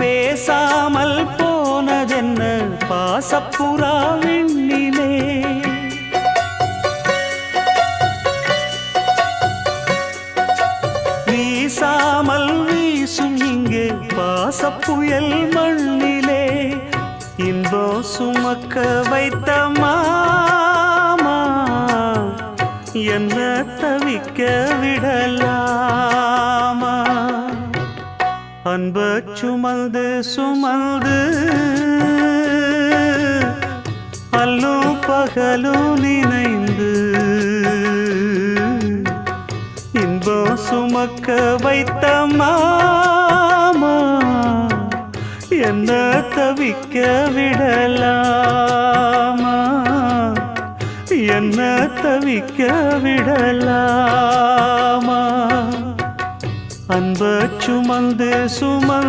பேசாமல் போனதென்ன? பாசப்புறா விண்ணிலே. வீசாமல் வீசும் இங்கே பாசப்புயல் மண்ணிலே. இன்போ சுமக்க வைத்த மாமா என்ன தவிக்க விடலாமா? அன்ப சுமந்து சுமந்து அல்லும் பகலும் நினைந்து இன்பம் சுமக்க வைத்த என்ன தவிக்க விடலாமா? என்ன தவிக்க விடலாம்? அன்ப சுமந்து சுமந்து